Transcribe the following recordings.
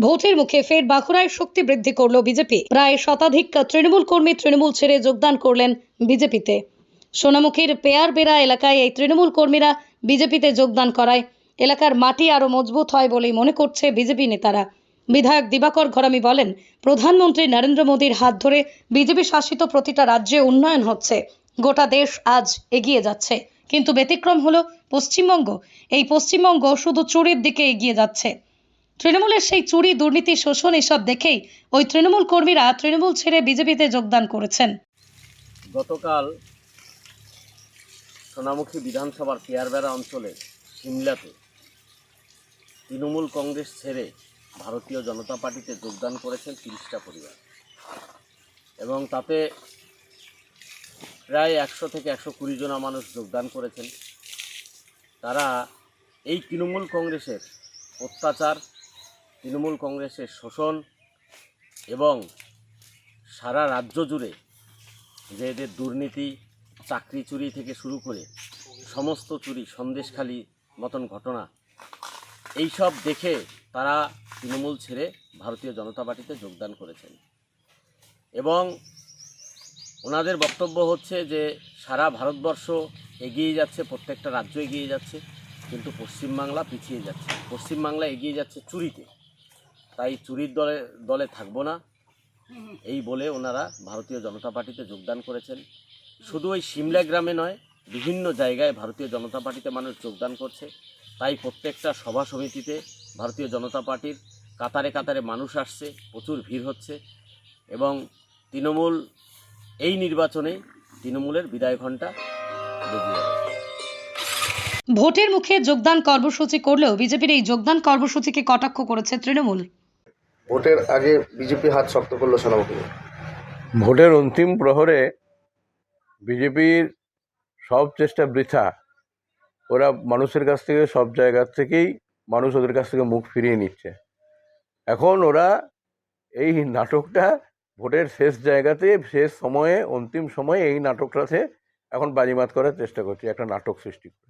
ভোটের মুখে ফের বাঁকুড়ায় শক্তি বৃদ্ধি করল বিজেপি। প্রায় শতাধিক তৃণমূল কর্মী তৃণমূল ছেড়ে যোগদান করলেন বিজেপিতে। সোনামুখীর পেয়ারবেড়া এলাকায় এই তৃণমূল কর্মীরা বিজেপিতে যোগদান করায়। এলাকার মাটি আরও মজবুত হয় বলেই মনে করছে বিজেপি নেতারা। বিধায়ক দিবাকর ঘরামি বলেন, প্রধানমন্ত্রী নরেন্দ্র মোদীর হাত ধরে বিজেপি শাসিত প্রতিটা রাজ্যে উন্নয়ন হচ্ছে। গোটা দেশ আজ এগিয়ে যাচ্ছে। কিন্তু ব্যতিক্রম হলো পশ্চিমবঙ্গ। এই পশ্চিমবঙ্গ শুধু চুরির দিকে এগিয়ে যাচ্ছে। তৃণমূলের সেই চুরি, দুর্নীতি, শোষণ এসব দেখেই ওই তৃণমূল কর্মীরা তৃণমূল ছেড়ে বিজেপিতে যোগদান করেছেন। গতকাল সোনামুখী বিধানসভার পেয়ারবেড়া অঞ্চলে সিমলাতে তৃণমূল কংগ্রেস ছেড়ে ভারতীয় জনতা পার্টিতে যোগদান করেছেন তিরিশটা পরিবার। এবং তাতে প্রায় একশো থেকে একশো কুড়ি জনা মানুষ যোগদান করেছেন। তারা এই তৃণমূল কংগ্রেসের অত্যাচার তৃণমূল কংগ্রেসের শোষণ এবং সারা রাজ্য জুড়ে যে এদের দুর্নীতি, চাকরি চুরি থেকে শুরু করে সমস্ত চুরি, সন্দেশখালি মতন ঘটনা, এইসব দেখে তারা তৃণমূল ছেড়ে ভারতীয় জনতা পার্টিতে যোগদান করেছেন। এবং ওনাদের বক্তব্য হচ্ছে যে সারা ভারতবর্ষ এগিয়ে যাচ্ছে, প্রত্যেকটা রাজ্য এগিয়ে যাচ্ছে, কিন্তু পশ্চিমবাংলা পিছিয়ে যাচ্ছে। পশ্চিমবাংলা এগিয়ে যাচ্ছে চুরিতে। তাই চুরির দলে দলে থাকব না। এই বলে ওনারা ভারতীয় জনতা পার্টিতে যোগদান করেছেন। শুধু ওই সিমলা গ্রামে নয়, বিভিন্ন জায়গায় ভারতীয় জনতা পার্টিতে মানুষ যোগদান করছে। তাই প্রত্যেকটা সভা সমিতিতে ভারতীয় জনতা পার্টির কাতারে কাতারে মানুষ আসছে, প্রচুর ভিড় হচ্ছে এবং তৃণমূল এই নির্বাচনে তৃণমূলের বিদায় ঘণ্টা ভোটের মুখে যোগদান কর্মসূচি করলেও বিজেপির এই যোগদান কর্মসূচিকে কটাক্ষ করেছে তৃণমূল। ভোটের আগে বিজেপি হাত শক্ত করল সোনামুখী ভোটের অন্তিম প্রহরে বিজেপির সব চেষ্টা বৃথা। ওরা মানুষের কাছ থেকে, সব জায়গার থেকেই মানুষ ওদের কাছ থেকে মুখ ফিরিয়ে নিচ্ছে। এখন ওরা এই নাটকটা ভোটের শেষ জায়গাতে, শেষ সময়ে, অন্তিম সময়ে এই নাটকটাতে এখন বাজিমাত করার চেষ্টা করছে, একটা নাটক সৃষ্টি করে।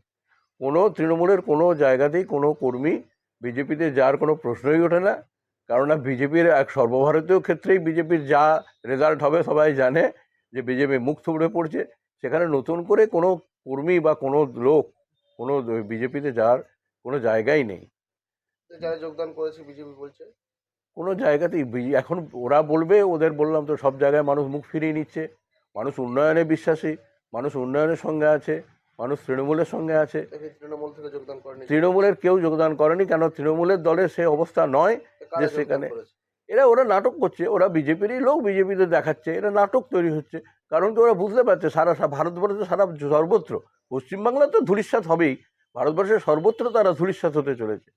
কোনো তৃণমূলের কোনো জায়গাতেই কোনো কর্মী বিজেপিতে যার কোনো প্রশ্নই ওঠে না। কেননা বিজেপির এক সর্বভারতীয় ক্ষেত্রেই বিজেপির যা রেজাল্ট হবে সবাই জানে যে বিজেপি মুখ থুবড়ে পড়ছে। সেখানে নতুন করে কোনো কর্মী বা কোনো লোক কোনো বিজেপিতে যাওয়ার কোনো জায়গাই নেই। যারা যোগদান করেছে বিজেপি বলছে? কোনো জায়গাতেই এখন ওরা বলবে ওদের বললাম তো সব জায়গায় মানুষ মুখ ফিরিয়ে নিচ্ছে। মানুষ উন্নয়নে বিশ্বাসী মানুষ উন্নয়নের সঙ্গে আছে মানুষ তৃণমূলের সঙ্গে আছে। তৃণমূল থেকে যোগদান করেনি। তৃণমূলের কেউ যোগদান করেনি কেন তৃণমূলের দলের সে অবস্থা নয়। যে সেখানে- এরা ওরা নাটক করছে ওরা বিজেপিরই লোক বিজেপিতে দেখাচ্ছে এরা নাটক তৈরি হচ্ছে। কারণ কি ওরা বুঝতে পারছে সারা ভারতবর্ষে সারা সর্বত্র পশ্চিমবাংলা তো ধূলিসাৎ হবেই ভারতবর্ষের সর্বত্র তারা ধূলিসাৎ হতে চলেছে।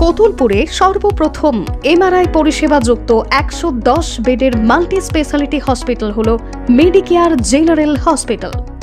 কতুলপুরে সর্বপ্রথম এমআরআই পরিষেবা যুক্ত একশো দশ বেডের মাল্টি স্পেশালিটি হসপিটাল হল মেডিকেয়ার জেনারেল হসপিটাল।